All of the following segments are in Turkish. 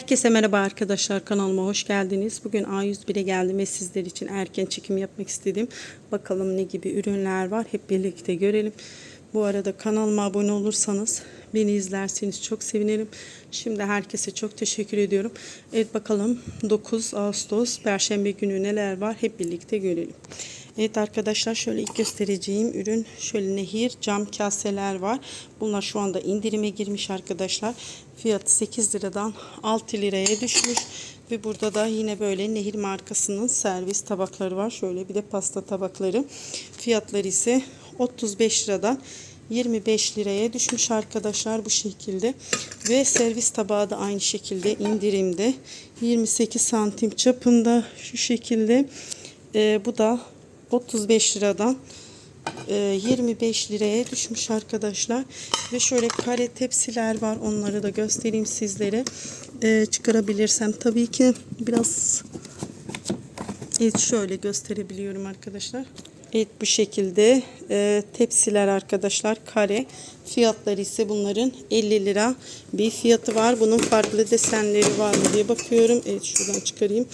Herkese merhaba arkadaşlar kanalıma hoş geldiniz. Bugün A101'e geldim ve sizler için erken çekim yapmak istedim. Bakalım ne gibi ürünler var hep birlikte görelim. Bu arada kanalıma abone olursanız beni izlerseniz çok sevinirim. Şimdi herkese çok teşekkür ediyorum. Evet bakalım 9 Ağustos Perşembe günü neler var hep birlikte görelim. Evet arkadaşlar şöyle ilk göstereceğim ürün şöyle nehir cam kaseler var. Bunlar şu anda indirime girmiş arkadaşlar. Fiyatı 8 liradan 6 liraya düşmüş. Ve burada da yine böyle nehir markasının servis tabakları var. Şöyle bir de pasta tabakları. Fiyatları ise 35 liradan 25 liraya düşmüş arkadaşlar bu şekilde. Ve servis tabağı da aynı şekilde indirimde. 28 santim çapında şu şekilde. Ee, bu da 35 liradan e, 25 liraya düşmüş arkadaşlar. Ve şöyle kare tepsiler var. Onları da göstereyim sizlere. E, çıkarabilirsem tabii ki biraz Evet şöyle gösterebiliyorum arkadaşlar. Evet bu şekilde e, tepsiler arkadaşlar kare. Fiyatları ise bunların 50 lira bir fiyatı var. Bunun farklı desenleri var mı diye bakıyorum. Evet şuradan çıkarayım.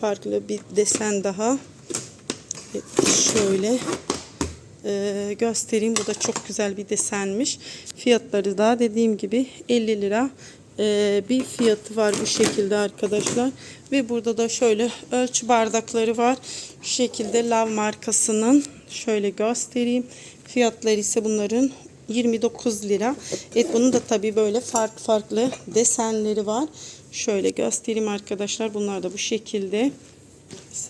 Farklı bir desen daha. Şöyle e, göstereyim. Bu da çok güzel bir desenmiş. Fiyatları da dediğim gibi 50 lira e, bir fiyatı var bu şekilde arkadaşlar. Ve burada da şöyle ölçü bardakları var. Şu şekilde Lav markasının şöyle göstereyim. Fiyatları ise bunların 29 lira. Evet bunun da tabii böyle farklı farklı desenleri var. Şöyle göstereyim arkadaşlar. Bunlar da bu şekilde.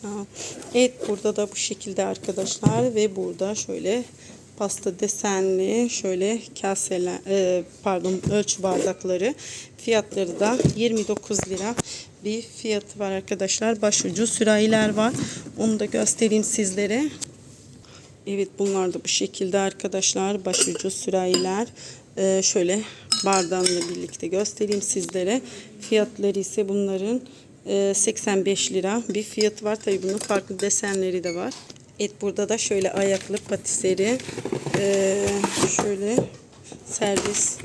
Ol. Evet burada da bu şekilde arkadaşlar ve burada şöyle pasta desenli şöyle kaseler e, pardon ölçü bardakları. Fiyatları da 29 lira bir fiyatı var arkadaşlar. Başucu sürahiler var. Onu da göstereyim sizlere. Evet bunlar da bu şekilde arkadaşlar. Başucu sürahiler. Ee, şöyle bardağımla birlikte göstereyim sizlere. Fiyatları ise bunların e, 85 lira. Bir fiyatı var. Tabi bunun farklı desenleri de var. Evet burada da şöyle ayaklı patiseri. Ee, şöyle servis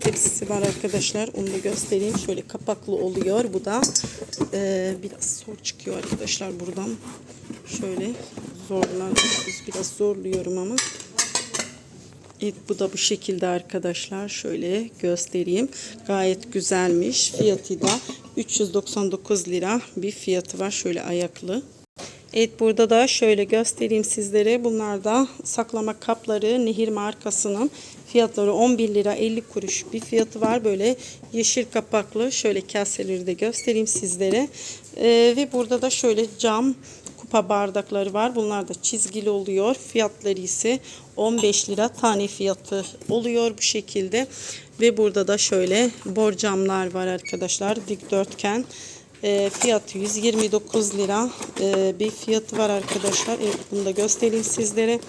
tepsisi var arkadaşlar. Onu da göstereyim. Şöyle kapaklı oluyor. Bu da ee, biraz zor çıkıyor arkadaşlar buradan. Şöyle zorlar. Biraz zorluyorum ama. Evet bu da bu şekilde arkadaşlar. Şöyle göstereyim. Gayet güzelmiş. Fiyatı da 399 lira bir fiyatı var. Şöyle ayaklı. Evet burada da şöyle göstereyim sizlere. Bunlar da saklama kapları Nehir markasının fiyatları 11 lira 50 kuruş bir fiyatı var. Böyle yeşil kapaklı şöyle kaseleri de göstereyim sizlere. Ee, ve burada da şöyle cam kupa bardakları var. Bunlar da çizgili oluyor. Fiyatları ise 15 lira tane fiyatı oluyor bu şekilde. Ve burada da şöyle borcamlar var arkadaşlar. Dikdörtgen. E, fiyatı 129 lira e, bir fiyatı var arkadaşlar. Evet, bunu da göstereyim sizlere.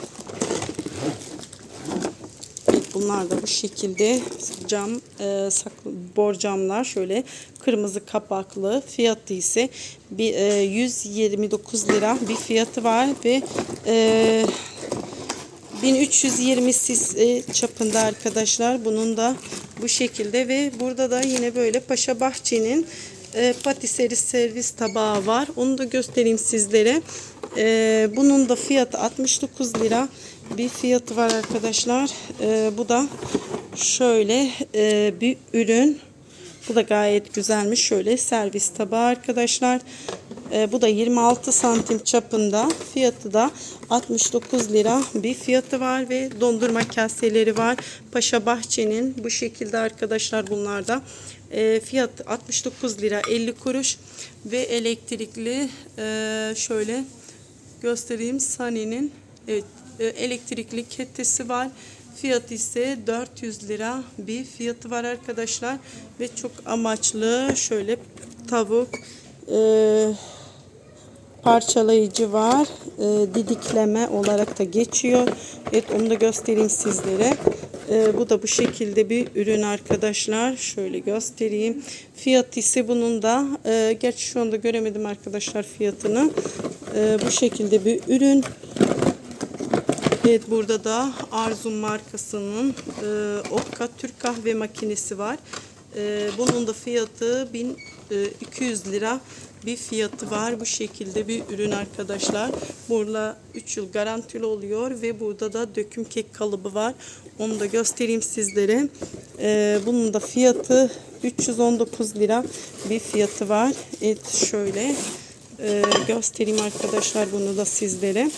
Bunlar da bu şekilde cam e, saklı, borcamlar şöyle kırmızı kapaklı fiyatı ise bir, e, 129 lira bir fiyatı var ve e, 1320 cc çapında arkadaşlar bunun da bu şekilde ve burada da yine böyle Paşa Bahçe'nin e, patiseri servis tabağı var. Onu da göstereyim sizlere. E, bunun da fiyatı 69 lira bir fiyatı var arkadaşlar. E, bu da şöyle e, bir ürün. Bu da gayet güzelmiş. Şöyle servis tabağı arkadaşlar. E, bu da 26 santim çapında. Fiyatı da 69 lira bir fiyatı var ve dondurma kaseleri var. Paşa Bahçe'nin bu şekilde arkadaşlar bunlar da. E, fiyat 69 lira 50 kuruş ve elektrikli e, şöyle göstereyim Sani'nin evet, elektrikli ketesi var. Fiyat ise 400 lira bir fiyatı var arkadaşlar ve çok amaçlı şöyle tavuk e, parçalayıcı var. E, didikleme olarak da geçiyor. Evet onu da göstereyim sizlere. E, bu da bu şekilde bir ürün arkadaşlar. Şöyle göstereyim. Fiyat ise bunun da e, gerçi şu anda göremedim arkadaşlar fiyatını. E, bu şekilde bir ürün. Evet burada da Arzum markasının e, Okka Türk kahve makinesi var. Ee, bunun da fiyatı 1200 lira bir fiyatı var. Bu şekilde bir ürün arkadaşlar. Burada 3 yıl garantili oluyor ve burada da döküm kek kalıbı var. Onu da göstereyim sizlere. Ee, bunun da fiyatı 319 lira bir fiyatı var. Evet şöyle ee, göstereyim arkadaşlar bunu da sizlere.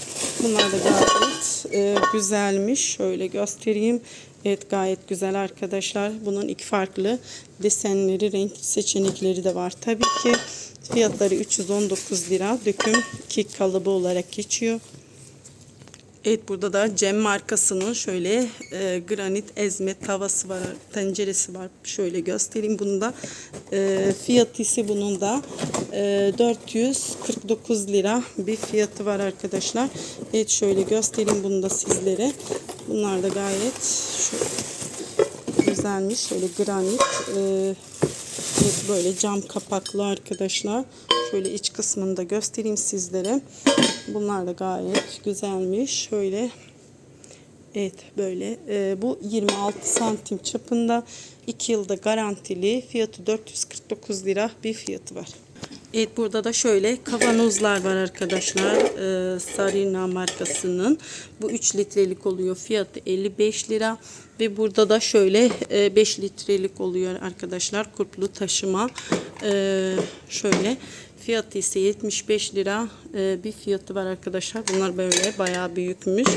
Bunlar da gayet e, güzelmiş. Şöyle göstereyim. Evet gayet güzel arkadaşlar. Bunun iki farklı desenleri, renk seçenekleri de var. Tabii ki fiyatları 319 lira. Döküm kek kalıbı olarak geçiyor. Evet burada da Cem markasının şöyle e, granit ezme tavası var, tenceresi var. Şöyle göstereyim bunu da. E, fiyatı ise bunun da e, 449 lira bir fiyatı var arkadaşlar. Evet şöyle göstereyim bunu da sizlere. Bunlar da gayet şöyle güzelmiş. Şöyle granit e, böyle cam kapaklı arkadaşlar. Şöyle iç kısmını da göstereyim sizlere. Bunlar da gayet güzelmiş. Şöyle evet böyle e, bu 26 santim çapında 2 yılda garantili fiyatı 449 lira bir fiyatı var. Evet burada da şöyle kavanozlar var arkadaşlar. Ee, Sarina markasının. Bu 3 litrelik oluyor. Fiyatı 55 lira. Ve burada da şöyle e, 5 litrelik oluyor arkadaşlar. Kurplu taşıma. Ee, şöyle fiyatı ise 75 lira e, bir fiyatı var arkadaşlar. Bunlar böyle bayağı büyükmüş.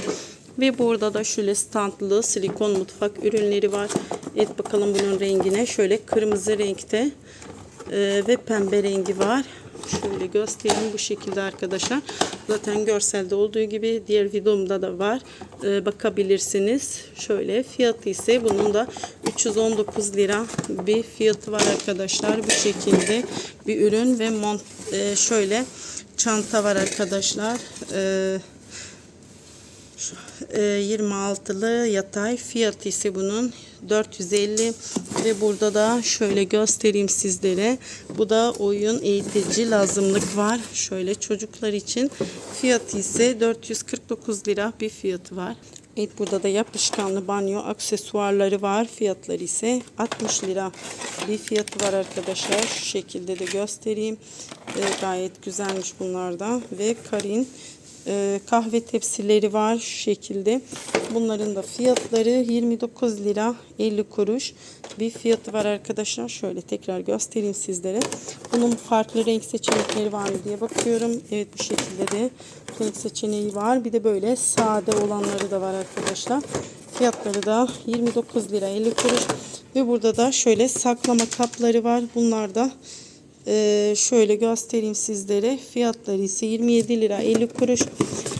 Ve burada da şöyle standlı silikon mutfak ürünleri var. Evet bakalım bunun rengine. Şöyle kırmızı renkte ee, ve pembe rengi var. Şöyle göstereyim bu şekilde arkadaşlar. Zaten görselde olduğu gibi diğer videomda da var. Ee, bakabilirsiniz. Şöyle fiyatı ise bunun da 319 lira bir fiyatı var arkadaşlar. Bu şekilde bir ürün ve mont e, şöyle çanta var arkadaşlar. Ee, e, 26'lı yatay fiyatı ise bunun 450 ve burada da şöyle göstereyim sizlere. Bu da oyun eğitici lazımlık var. Şöyle çocuklar için fiyatı ise 449 lira bir fiyatı var. Evet burada da yapışkanlı banyo aksesuarları var. Fiyatları ise 60 lira bir fiyatı var arkadaşlar. Şu şekilde de göstereyim. E, gayet güzelmiş bunlar da. Ve Karin e, kahve tepsileri var şu şekilde. Bunların da fiyatları 29 lira 50 kuruş bir fiyatı var arkadaşlar. Şöyle tekrar göstereyim sizlere. Bunun farklı renk seçenekleri var mı diye bakıyorum. Evet bu şekilde de renk seçeneği var. Bir de böyle sade olanları da var arkadaşlar. Fiyatları da 29 lira 50 kuruş. Ve burada da şöyle saklama kapları var. Bunlar da ee, şöyle göstereyim sizlere. Fiyatları ise 27 lira 50 kuruş.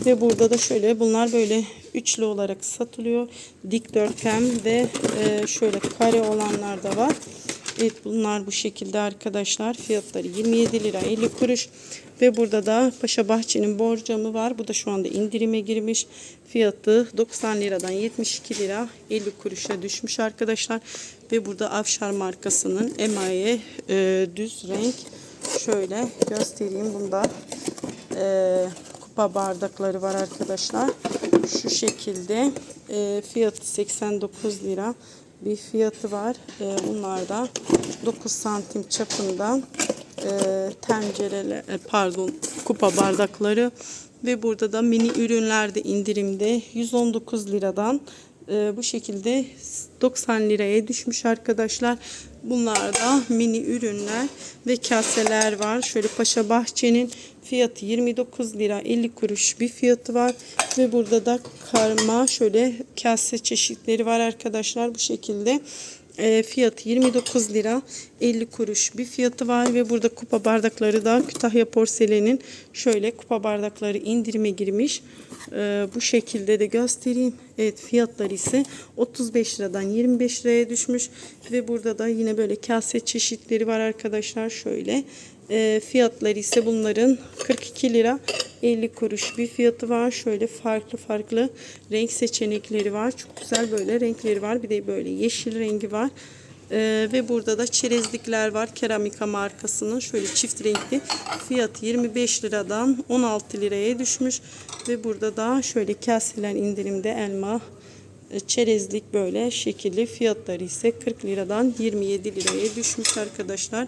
Ve burada da şöyle bunlar böyle üçlü olarak satılıyor. Dikdörtgen ve e, şöyle kare olanlar da var. Evet bunlar bu şekilde arkadaşlar. Fiyatları 27 lira 50 kuruş. Ve burada da Paşa Bahçe'nin borcamı var. Bu da şu anda indirime girmiş. Fiyatı 90 liradan 72 lira 50 kuruşa düşmüş arkadaşlar. Ve burada Afşar markasının emaye e, düz renk. Şöyle göstereyim. Bunda e, kupa bardakları var arkadaşlar. Şu şekilde e, fiyatı 89 lira bir fiyatı var. E, bunlar da 9 santim çapında e, tencereler e, pardon kupa bardakları ve burada da mini ürünlerde indirimde 119 liradan e, bu şekilde 90 liraya düşmüş arkadaşlar. Bunlar da mini ürünler ve kaseler var. Şöyle Paşa Bahçe'nin fiyatı 29 lira 50 kuruş bir fiyatı var. Ve burada da karma şöyle kase çeşitleri var arkadaşlar bu şekilde. E, fiyatı 29 lira 50 kuruş bir fiyatı var ve burada kupa bardakları da Kütahya porselenin şöyle kupa bardakları indirime girmiş. E, bu şekilde de göstereyim. Evet fiyatları ise 35 liradan 25 liraya düşmüş ve burada da yine böyle kase çeşitleri var arkadaşlar şöyle. E, fiyatları ise bunların 42 lira 50 kuruş bir fiyatı var. Şöyle farklı farklı renk seçenekleri var. Çok güzel böyle renkleri var. Bir de böyle yeşil rengi var. Ee, ve burada da çerezlikler var. Keramika markasının şöyle çift renkli. Fiyatı 25 liradan 16 liraya düşmüş. Ve burada da şöyle kaseler indirimde elma Çerezlik böyle şekilli fiyatları ise 40 liradan 27 liraya düşmüş arkadaşlar.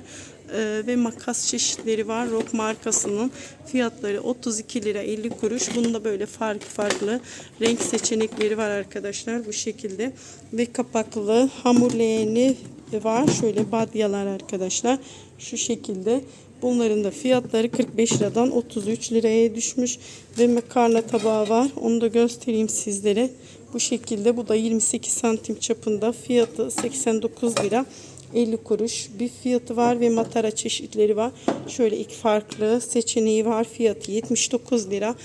E, ve makas çeşitleri var. Rock markasının fiyatları 32 lira 50 kuruş. Bunda böyle farklı farklı renk seçenekleri var arkadaşlar bu şekilde. Ve kapaklı hamur leğeni var. Şöyle badyalar arkadaşlar. Şu şekilde. Bunların da fiyatları 45 liradan 33 liraya düşmüş. Ve makarna tabağı var. Onu da göstereyim sizlere. Bu şekilde. Bu da 28 santim çapında. Fiyatı 89 lira. 50 kuruş bir fiyatı var ve matara çeşitleri var. Şöyle iki farklı seçeneği var. Fiyatı 79 lira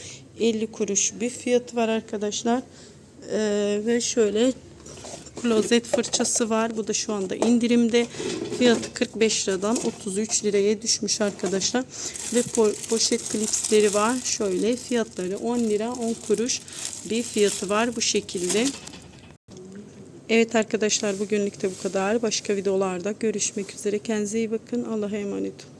50 kuruş bir fiyatı var arkadaşlar. Ee, ve şöyle klozet fırçası var. Bu da şu anda indirimde. Fiyatı 45 liradan 33 liraya düşmüş arkadaşlar. Ve po- poşet klipsleri var. Şöyle fiyatları 10 lira 10 kuruş bir fiyatı var bu şekilde. Evet arkadaşlar bugünlük de bu kadar. Başka videolarda görüşmek üzere. Kendinize iyi bakın. Allah'a emanet olun.